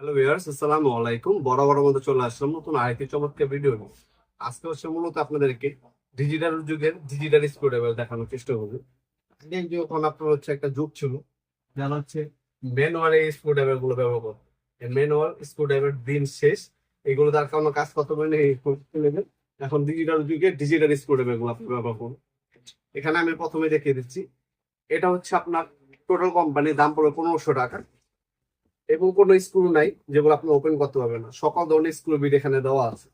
Hello viewers আসসালামু আলাইকুম। বড় মতো চলে আসলাম নতুন আরেকটি চমৎকার ভিডিও আজকে হচ্ছে মূলত আপনাদেরকে ডিজিটাল যুগের ডিজিটাল স্ক্রুড্রাইভার দেখানোর চেষ্টা করব। আগে যখন আপনার হচ্ছে একটা যুগ ছিল, যারা হচ্ছে ম্যানুয়াল এই স্ক্রুড্রাইভারগুলো ব্যবহার করতো ম্যানুয়াল স্ক্রুড্রাইভার দিন শেষ, এগুলো তার কোনো কাজ এই নেবেন এখন ডিজিটাল যুগে ডিজিটাল স্ক্রুড্রাইভারগুলো আপনি ব্যবহার করুন। এখানে আমি প্রথমে দেখিয়ে দিচ্ছি। এটা হচ্ছে আপনার টোটাল কোম্পানির দাম পড়বে পনেরোশো টাকা। এবং কোনো স্ক্রু নাই যেগুলো আপনি ওপেন করতে পারবেন না। সকল ধরনের স্ক্রু বিট এখানে দেওয়া আছে।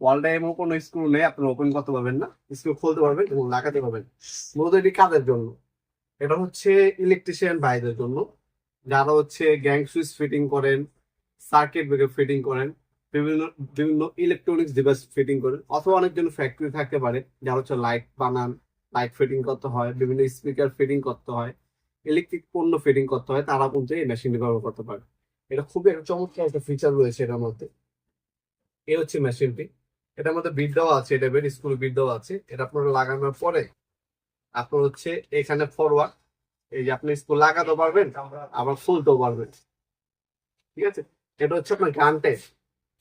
ওয়ালটা এমন কোনো স্ক্রু নেই, আপনি ওপেন করতে পারবেন না। স্ক্রু খুলতে পারবেন এবং লাগাতে পারবেন। মূলত এটি কাদের জন্য? এটা হচ্ছে ইলেকট্রিশিয়ান ভাইদের জন্য। যারা হচ্ছে গ্যাং সুইচ ফিটিং করেন সার্কিট ব্রেকার ফিটিং করেন, বিভিন্ন বিভিন্ন ইলেকট্রনিক্স ডিভাইস ফিটিং করেন, অথবা অনেকজন ফ্যাক্টরি থাকতে পারে, যারা হচ্ছে লাইট বানান লাইট ফিটিং করতে হয়, বিভিন্ন স্পিকার ফিটিং করতে হয়। ইলেকট্রিক পণ্য ফিটিং করতে হয়, তারা কিন্তু এই মেশিনটি ব্যবহার করতে পারে। এটা খুবই একটা চমৎকার একটা ফিচার রয়েছে এটার মধ্যে। এই হচ্ছে মেশিনটি এটার মধ্যে বিট দেওয়া আছে, এটা বের স্কুল বিট দেওয়া আছে। এটা আপনারা লাগানোর পরে আপনার হচ্ছে এখানে ফরওয়ার্ড এই যে আপনি স্কুল লাগাতে পারবেন, আবার খুলতেও পারবেন। ঠিক আছে? এটা হচ্ছে আপনার গান টাইপ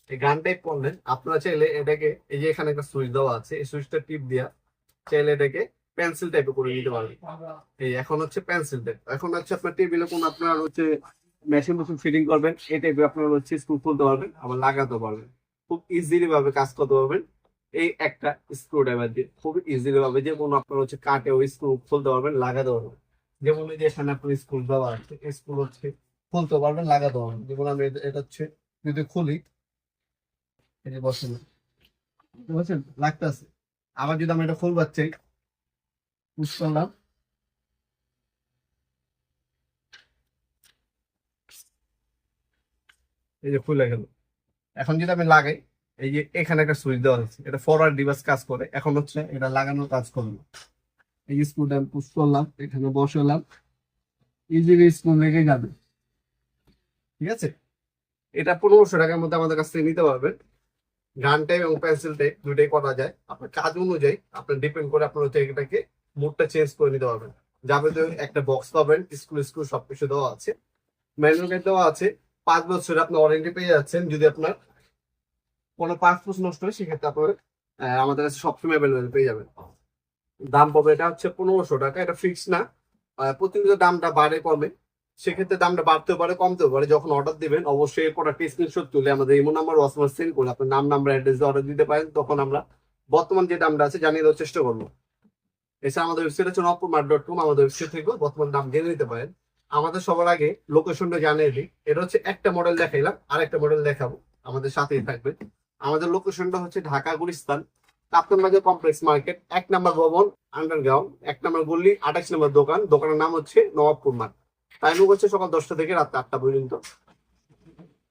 এই গান টাইপ করলেন আপনারা চাইলে এটাকে, এই যে এখানে একটা সুইচ দেওয়া আছে, এই সুইচটা টিপ দিয়া চাইলে এটাকে পেন্সিল টাইপে করে নিতে পারবেন এই এখন হচ্ছে পেন্সিল টাইপ এখন হচ্ছে আপনার টেবিলে কোন আপনার হচ্ছে মেশিন মেশিন ফিটিং করবেন, এই টাইপে আপনার হচ্ছে স্ক্রু খুলতে পারবেন, আবার লাগাতে পারবেন। খুব ইজিলি ভাবে কাজ করতে পারবেন। এই একটা স্ক্রু ড্রাইভার দিয়ে খুব ইজিলি ভাবে যে কোনো আপনার হচ্ছে কাটে ওই স্ক্রু খুলতে পারবেন, লাগাতে পারবেন। যেমন এই যে এখানে আপনার স্ক্রু দেওয়া আছে স্ক্রু হচ্ছে খুলতে পারবেন, লাগাতে পারবেন। যেমন আমি এটা- এটা হচ্ছে যদি খুলি, এই যে বসেন। বুঝছেন? লাগতেছে। আবার যদি আমি এটা খুলবার চাই করলাম এই যে খুলে গেল। এখন যদি আমি লাগাই, এই যে এখানে একটা সুইচ দেওয়া আছে, এটা ফরওয়ার্ড ডিভাইস কাজ করে। এখন হচ্ছে এটা লাগানোর কাজ করবে এই যে স্ক্রুটা আমি পুশ করলাম, এখানে বসালাম। ইজিলি স্ক্রু লেগে যাবে। ঠিক আছে? এটা পনেরোশো টাকার মধ্যে আমাদের কাছ থেকে নিতে পারবেন। গান টাইপ এবং পেন্সিল টাইপ দুটাই করা যায়। আপনার কাজ অনুযায়ী আপনার ডিপেন্ড করে আপনার হচ্ছে এটাকে মুডটা চেঞ্জ করে নিতে পারবেন। যাবে তো একটা বক্স পাবেন স্কুল স্ক্রু সবকিছু দেওয়া আছে। ম্যানুয়াল গাইড দেওয়া আছে, পাঁচ বছর আপনি ওয়ারেন্টি পেয়ে যাচ্ছেন, যদি আপনার কোনো পাঁচ বছর নষ্ট হয়, সেক্ষেত্রে আপনার আমাদের কাছে সবসময় অ্যাভেলেবেল পেয়ে যাবেন। দাম পাবে এটা হচ্ছে পনেরোশো টাকা, এটা ফিক্স না। প্রতিনিয়ত দামটা বাড়ে কমে। সেক্ষেত্রে দামটা বাড়তেও পারে, কমতেও পারে। যখন অর্ডার দিবেন, অবশ্যই প্রোডাক্ট স্ক্রিনশট তুলে আমাদের ইমো নাম্বার ওয়াসমার সেন্ড করে আপনার নাম নাম্বার অ্যাড্রেস অর্ডার দিতে পারেন। তখন আমরা বর্তমান যে দামটা আছে, জানিয়ে দেওয়ার চেষ্টা করব। এছাড়া আমাদের ওয়েবসাইট হচ্ছে নপুরমার ডট কম আমাদের ওয়েবসাইট থেকে বর্তমান দাম জেনে নিতে পারেন। আমাদের সবার আগে লোকেশনটা জানিয়ে দিই। এটা হচ্ছে একটা মডেল দেখাইলাম আর একটা মডেল দেখাবো। আমাদের সাথেই থাকবে আমাদের লোকেশনটা হচ্ছে ঢাকা গুলিস্তান কাপ্তানবাজার কমপ্লেক্স মার্কেট এক নম্বর ভবন আন্ডারগ্রাউন্ড এক নম্বর গল্লি আঠাশ নম্বর দোকান। দোকানের নাম হচ্ছে নবাবপুর মার্ট টাইম হচ্ছে সকাল দশটা থেকে রাত আটটা পর্যন্ত।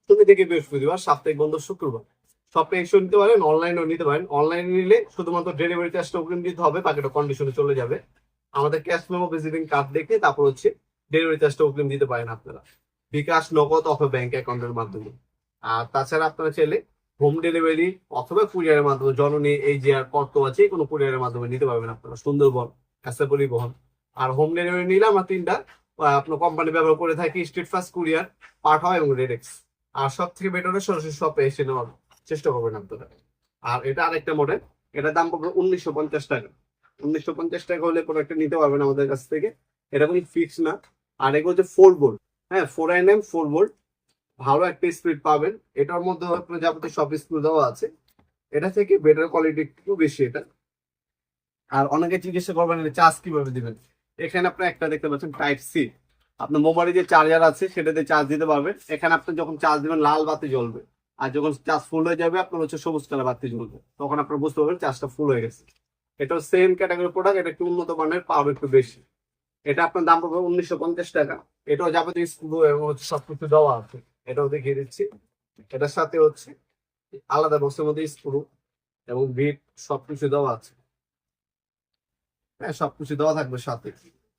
তুমি থেকে বৃহস্পতিবার, সাপ্তাহিক বন্ধ শুক্রবার। শপে এসে নিতে পারেন অনলাইনেও নিতে পারেন। অনলাইনে নিলে শুধুমাত্র ডেলিভারি চার্জটা অগ্রিম দিতে হবে, বাকিটা কন্ডিশনে চলে যাবে। আমাদের ক্যাশ মেমো ভিজিটিং কার্ড দেখে তারপর হচ্ছে ডেলিভারি চার্জটা অগ্রিম দিতে পারেন আপনারা। বিকাশ নগদ অথবা ব্যাংক অ্যাকাউন্টের মাধ্যমে। আর তাছাড়া আপনারা চাইলে হোম ডেলিভারি অথবা কুরিয়ারের মাধ্যমে, জননী এই যে আর কর্ত আছে কোনো কুরিয়ারের মাধ্যমে নিতে পারবেন আপনারা। সুন্দরবন কাছে পরিবহন আর হোম ডেলিভারি নিলে আমরা তিনটা আপনার কোম্পানি ব্যবহার করে থাকি স্ট্রিট ফাস্ট কুরিয়ার পাঠা এবং রেডেক্স আর সব থেকে বেটার সরাসরি শপে এসে নেওয়ার চেষ্টা করবেন আপনারা আর এটা আরেকটা মডেল এটার দাম পড়বে উনিশশো পঞ্চাশ টাকা। উনিশশো পঞ্চাশ টাকা হলে প্রোডাক্টটা নিতে পারবেন আমাদের কাছ থেকে। এটা কোনো ফিক্স না। আর এগুলো হচ্ছে ফোর বোল্ট হ্যাঁ four N M four bolt ভালো একটা স্পিড পাবেন। এটার মধ্যে আপনার যাবতীয় সব স্ক্রু দেওয়া আছে। এটা থেকে বেটার কোয়ালিটি একটু বেশি এটা। আর অনেকে জিজ্ঞাসা করবেন চার্জ কীভাবে দিবেন? এখানে আপনি একটা দেখতে পাচ্ছেন টাইপ সি আপনার মোবাইলে যে চার্জার আছে, সেটাতে চার্জ দিতে পারবেন। এখানে আপনি যখন চার্জ দিবেন, লাল বাতি জ্বলবে। আর যখন চাষ ফুল হয়ে যাবে, আপনার হচ্ছে সবুজ কালার বাতি জ্বলবে। তখন আপনার বুঝতে পারবেন চাষটা ফুল হয়ে গেছে। এটা সেম ক্যাটাগরি প্রোডাক্ট এটা একটু উন্নত মানের পাওয়ার একটু বেশি। এটা আপনার দাম পড়বে উনিশশো পঞ্চাশ টাকা। এটাও যাবতীয় স্ক্রু এবং সবকিছু দেওয়া আছে। এটাও দেখিয়ে দিচ্ছি। এটার সাথে হচ্ছে আলাদা বক্সের মধ্যে স্ক্রু এবং বিট সবকিছু দেওয়া আছে। হ্যাঁ সবকিছু দেওয়া থাকবে সাথে।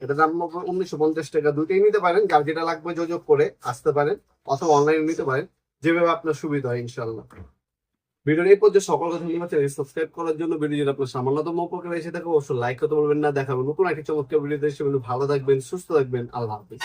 এটা দাম উনিশশো পঞ্চাশ টাকা। দুইটাই নিতে পারেন। যার যেটা লাগবে যোগাযোগ করে আসতে পারেন অথবা অনলাইনে নিতে পারেন। যেভাবে আপনার সুবিধা হয় ইনশাল্লাহ ভিডিওর এই পর্যায়ে সকল কথা নিয়ে চ্যানেল সাবস্ক্রাইব করার জন্য ভিডিও যদি আপনার সামান্যতম উপকার এসে থাকে, অবশ্যই লাইক করতে বলবেন না, দেখাবেন নতুন একটি চমৎকার ভিডিও দেখে ভালো থাকবেন, সুস্থ থাকবেন। আল্লাহ হাফিজ।